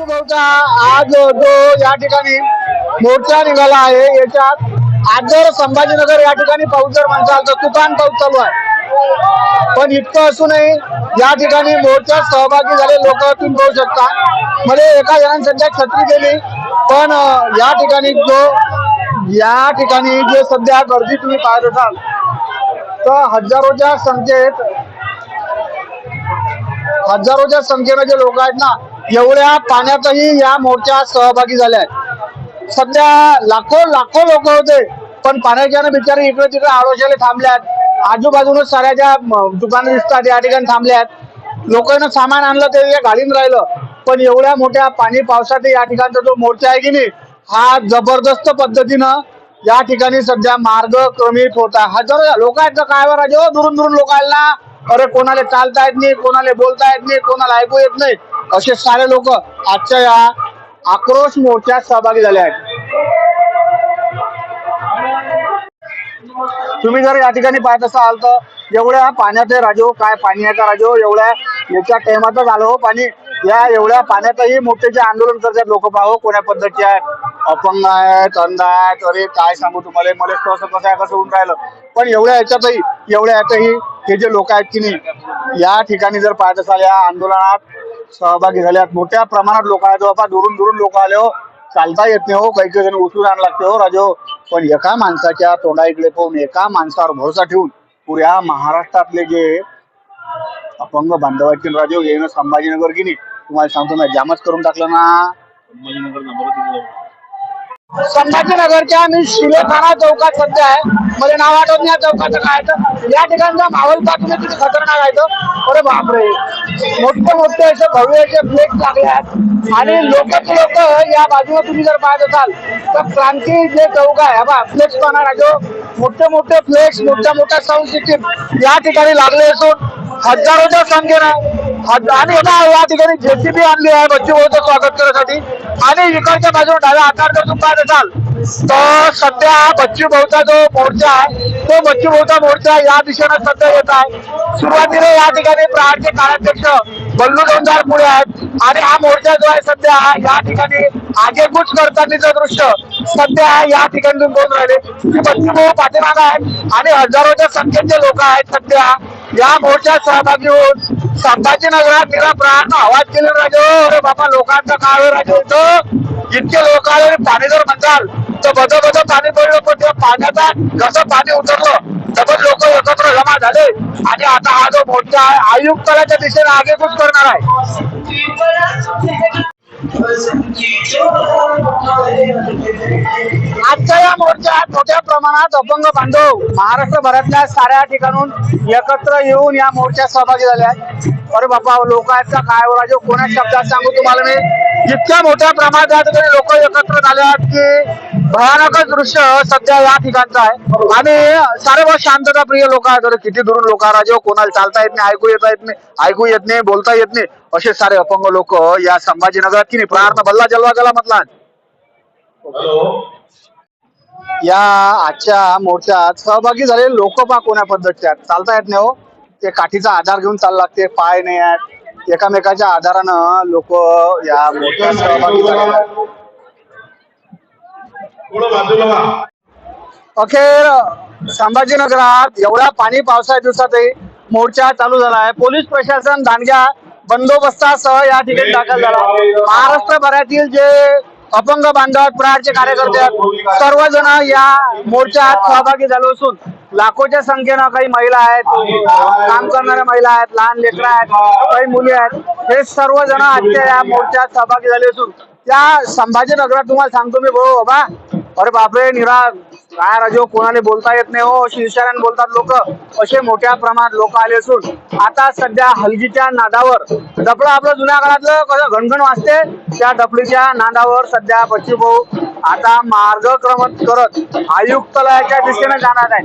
बच्चू आज जो या ठिकाणी मोर्चा निघाला आहे याच्यात आज जर संभाजीनगर या ठिकाणी पाऊस जर म्हणताल तर तुफान पाऊस चालू आहे. पण इतकं असूनही या ठिकाणी मोर्चात सहभागी झाले लोक तुम्ही पाहू शकता. म्हणजे एका जणांनी सध्या छत्री केली पण या ठिकाणी जो या ठिकाणी जे सध्या गर्दी तुम्ही पाहत असाल तर हजारोच्या संख्येत हजारोच्या संख्येनं जे लोक आहेत ना एवढ्या पाण्यातही या मोर्चात सहभागी झाल्या. आहेत सध्या लाखो लाखो लोक होते पण पाण्याच्यानं बिचारे इकडे तिकडे आडोशाले थांबल्यात. आजूबाजूनच साऱ्या ज्या दुकानं दिसतात या ठिकाणी थांबल्यात. लोकांना सामान आणलं ते गाडीन राहिलं. पण एवढ्या मोठ्या पाणी पावसात या ठिकाणचा जो मोर्चा आहे की नाही हा जबरदस्त पद्धतीनं या ठिकाणी सध्या मार्ग क्रमित होता हजारो लोक आहेत काय बरं? राजे हो? दुरून दुरून लोक ना अरे कोणाला चालता येत नाही कोणाला बोलता येत नाही कोणाला ऐकू येत नाही. असे सारे लोक आजच्या या आक्रोश मोर्चात सहभागी झाले आहेत. तुम्ही जर या ठिकाणी पाहत असाल तर एवढ्या पाण्यात आहे राजो काय पाणी आहे का राजो एवढ्या याच्या टायमातच आलो हो पाणी. या एवढ्या पाण्यातही मोठे जे आंदोलन करतात लोक पाहो कोण्या पद्धतीचे आहेत? अपंग आहेत अंध आहेत अरे काय सांगू तुम्हाला? मला कसं कसं आहे कसं होऊन राहिलं? पण एवढ्या ह्याच्यातही एवढ्या ह्यातही हे जे लोक आहेत की नाही या ठिकाणी जर पाहत असाल या आंदोलनात सहभागी झाल्यात. मोठ्या प्रमाणात लोक आहेत. बाबा दुरून दुरून लोक आले हो. चालता येत नाही हो. काही काही जण उचलून आण लागते हो राजो हो. पण एका माणसाच्या तोंडा इकडे पाहून एका माणसावर भरोसा ठेवून पुऱ्या महाराष्ट्रातले जे अपंग बांधव आहेत राजो हो, येणं संभाजीनगर की नाही तुम्हाला सांगतो ना जामच करून टाकलं ना. संभाजीनगरच्या मी शिलेखाना चौकात सध्या आहे. मला नाव आठवत नाही या चौकाचं काय तर या ठिकाणचा माहोल पाहून किती खतरनाक आहे तो. अरे बापरे. मोठे मोठे असे भव्य असे फ्लेक्स लागले आहेत. आणि लोकच लोक या बाजूला तुम्ही जर पाहत असाल तर क्रांती जे चौक आहे बा फ्लेक्स पाहणार आहे जो मोठे मोठे फ्लेक्स मोठ्या मोठ्या साऊंड सिस्टीम या ठिकाणी लागले असून हजारोच्या संख्येनं आणि या ठिकाणी जेसीबी आणली आहे बच्चू भाऊचं स्वागत करण्यासाठी. आणि इकडच्या बाजूला डाव्या आकार जर तुम्ही पाहत असाल तर सध्या बच्चू भाऊचा जो मोर्चा आहे तो बच्चू भाऊचा मोर्चा या दिशेनं सध्या येत आहे. सुरुवातीला या ठिकाणी प्रहारचे कार्याध्यक्ष बल्लू दोनदार पुढे आहेत. आणि हा मोर्चा जो आहे सध्या या ठिकाणी आगेकूच करतानीचं दृश्य सध्या या ठिकाणी बोलून राहिले. बच्चू भाऊ पाठीमागा आहेत. आणि हजारोच्या संख्येचे लोक आहेत सध्या. या मोर्चात सहभागी होऊन संभाजीनगरात तिला प्राण आवाज केले राजो. अरे बाबा लोकांचा काळ आहे राजो इथं. इतके लोक आले आणि पाणी जर म्हणताल तर बद बद पाणी पडलं पण त्या पाण्याचा जसं पाणी उतरलं? तसंच लोक एकत्र जमा झाले. आणि आता हा जो मोठा आहे आयुक्तालयाच्या दिशेने आगेकूच करणार आहे. आजच्या या मोर्चात मोठ्या प्रमाणात अपंग बांधव महाराष्ट्रभरातल्या साऱ्या ठिकाणून एकत्र येऊन या मोर्चात सहभागी झाले आहेत. अरे बाबा लोकांचा काय हो राजो? कोणा शब्दात सांगू तुम्हाला मी? इतक्या मोठ्या प्रमाणात लोक एकत्र झाले आहेत की भयानकच दृश्य सध्या या ठिकाणचं आहे. आणि सारे बहुत शांतता प्रिय लोक आहेत. किती दुरून लोक राजे? कोणाला चालता येत नाही ऐकू येता येत नाही ऐकू येत नाही बोलता येत नाही. असे सारे अपंग लोक या संभाजीनगरात की नाही? प्रार्थ बल्ला जलवा गेला म्हटला या आजच्या मोर्चात सहभागी झालेले लोक पा कोण्या पद्धतीचे आहेत. चालता येत नाही हो. ते काठीचा आधार घेऊन चालला लागते पाय नाही आहेत. एकामेकाच्या आधारानं लोक या मोर्चात सहभागी झालेले आहेत थोडं बाजूला व्हा. अखेर संभाजीनगरात एवढ्या पाणी पावसाच्या दिवसातही मोर्चा चालू झाला आहे. पोलीस प्रशासन दांडग्या बंदोबस्तासह या ठिकाणी दाखल झाला. महाराष्ट्रभरातील जे अपंग बांधव आहेत, प्रहारचे कार्यकर्ते आहेत सर्वजण या मोर्चात सहभागी झालो असून लाखोच्या संख्येनं काही महिला आहेत काम करणाऱ्या महिला आहेत लहान लेकरं आहेत काही मुली आहेत. हे सर्वजण आजच्या या मोर्चात सहभागी झाले असून त्या संभाजीनगरात तुम्हाला सांगतो मी भाऊ बाबा. अरे बापरे निरा काय राजो कोणाला बोलता येत नाही हो अशी इशाऱ्याने बोलतात लोक. असे मोठ्या प्रमाणात लोक आले असून आता सध्या हलगीच्या नादावर डपळं आपलं जुन्या काळातलं कसं घणघण वाजते त्या डफळीच्या नादावर सध्या बच्चू भाऊ आता मार्गक्रमण करत आयुक्तालयाच्या दिशेने जाणार आहे.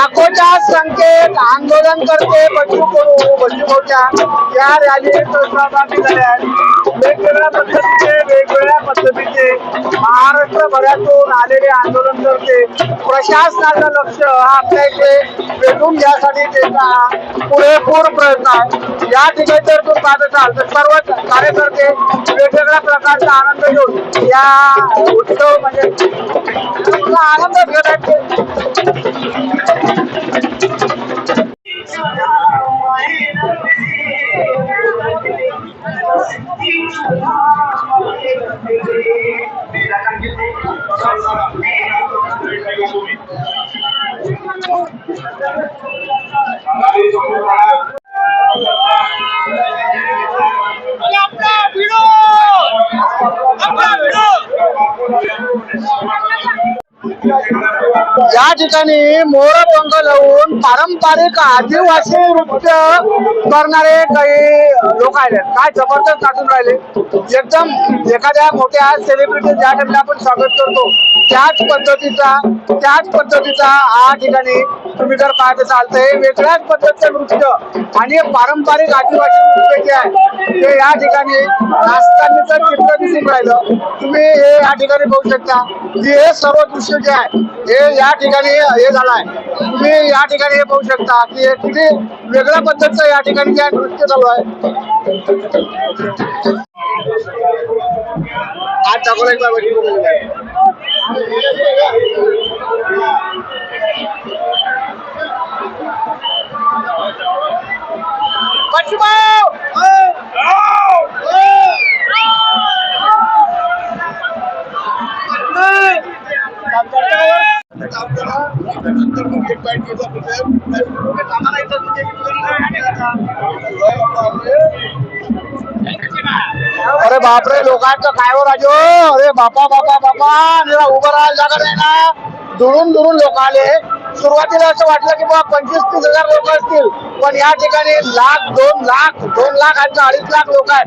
लाखोच्या संख्येत आंदोलन करते बच्चू कडू बच्चू कडूच्या या रॅलीत सहभागी झाले वेगवेगळ्या पद्धतीचे वेगवेगळ्या पद्धतीचे महाराष्ट्रभरातून आलेले आंदोलन करते. प्रशासनाचं लक्ष हा आपल्या इथे वेधून घ्यासाठी त्याचा पुरेपूर प्रयत्न आहे. या ठिकाणी जर तुम्ही पाहत असाल तर सर्व कार्यकर्ते वेगवेगळ्या प्रकारचा आनंद घेऊन या उत्सव म्हणजे आनंद घेत आहेत. Thank you. ठिकाणी मोरपंख लावून पारंपरिक आदिवासी नृत्य करणारे काही लोक आहेत. काय जबरदस्त नाचून राहिले. एकदम एखाद्या मोठ्या सेलिब्रिटी ज्या ठिकाणी आपण स्वागत करतो. त्याच पद्धतीचा त्याच पद्धतीचा हा ठिकाणी तुम्ही जर पाहत असाल तर हे वेगळ्याच पद्धतीचं नृत्य आणि पारंपरिक आदिवासी नृत्य जे आहे ते या ठिकाणी नाचतानीचं चित्र दिसून राहिलं. तुम्ही हे या ठिकाणी बघू शकता. की हे सर्व दृश्य जे आहे हे या ठिकाणी हे झालं आहे तुम्ही या ठिकाणी हे पाहू शकता की हे किती वेगळ्या पद्धतीचं या ठिकाणी जे आहे नृत्य चालू आहे. आज दाखवला एकदा बघितलं बापरे लोकांचं काय हो राजो? अरे बापा बापा बापा निरा उभं राहायला जागा नाही ना? दुरून दुरून लोक आले सुरुवातीला असं वाटलं की बाबा पंचवीस तीस हजार लोक असतील. पण या ठिकाणी लाख दोन लाख दोन लाख आणि अडीच लाख लोक आहेत.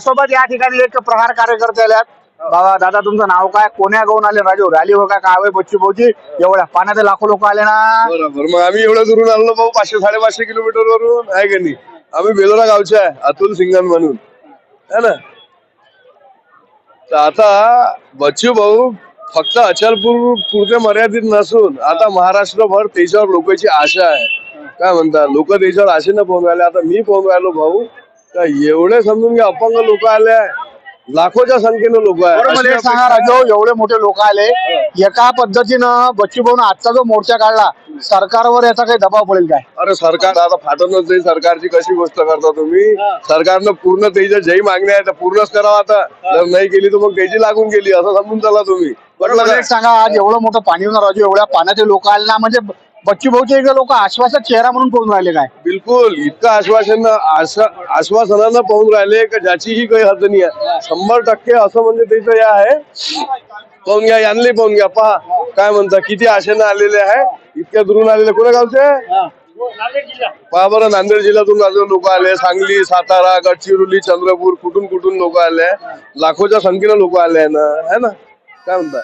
सोबत या ठिकाणी एक प्रहार कार्यकर्ते आल्यात बाबा दादा तुमचं नाव काय? कोण्या गाऊन आले? राजू रॅली हो काय काय बच्चू भाऊची एवढ्या पाण्यात लाखो लोक आले ना. बरोबर. मग आम्ही एवढं दुरून आणलो भाऊ पाचशे साडेपाचशे किलोमीटर वरून आहे का नाही? आम्ही बेलोरा गावचे आहे अतुल सिंगन म्हणून. है ना? तर आता बच्चू भाऊ फक्त अचलपूर पुरते मर्यादित नसून आता महाराष्ट्रभर त्याच्यावर लोकांची आशा आहे. काय म्हणता लोक त्याच्यावर आशेनं पाहून राहिले. आता मी पाहून राहिलो भाऊ का एवढे समजून घ्या अपंग लोक आले आहे. लाखोच्या संख्येनं लोक बरं मला आहे एक सांगा राजू एवढे मोठे लोक आले एका पद्धतीनं बच्चू भाऊन आजचा जो मोर्चा काढला सरकारवर याचा काही दबाव पडेल काय? अरे सरकार आता फाटूनच जाईल सरकारची कशी गोष्ट करता तुम्ही? सरकारनं पूर्ण त्याच्या ज्याही मागण्या आहेत त्या पूर्णच करावं आता. जर नाही केली तर मग त्याची लागून गेली असं समजून चला तुम्ही. बरं म्हटलं मला काय? एक सांगा आज एवढं मोठं पाणी होणार राजू एवढ्या पाण्याचे लोक आले ना म्हणजे बच्चू भाऊचे इकडे लोक आश्वासक चेहरा म्हणून पाहून राहिले काय? बिलकुल इतकं आश्वासन आश्वासनानं पाहून राहिले का ज्याचीही काही हद्द नाही आहे. शंभर टक्के असं म्हणजे त्याचं हे आहे. पाहून घ्या यांनी पाहून घ्या. पहा काय म्हणता किती आशेनं आलेले आहे. इतक्या दुरून आलेले कोण्या गावचे? पहा बरं नांदेड जिल्ह्यातून लोक आले. सांगली सातारा गडचिरोली चंद्रपूर कुठून कुठून लोक आले. लाखोच्या संख्येनं लोक आले आहे ना. है ना? काय म्हणता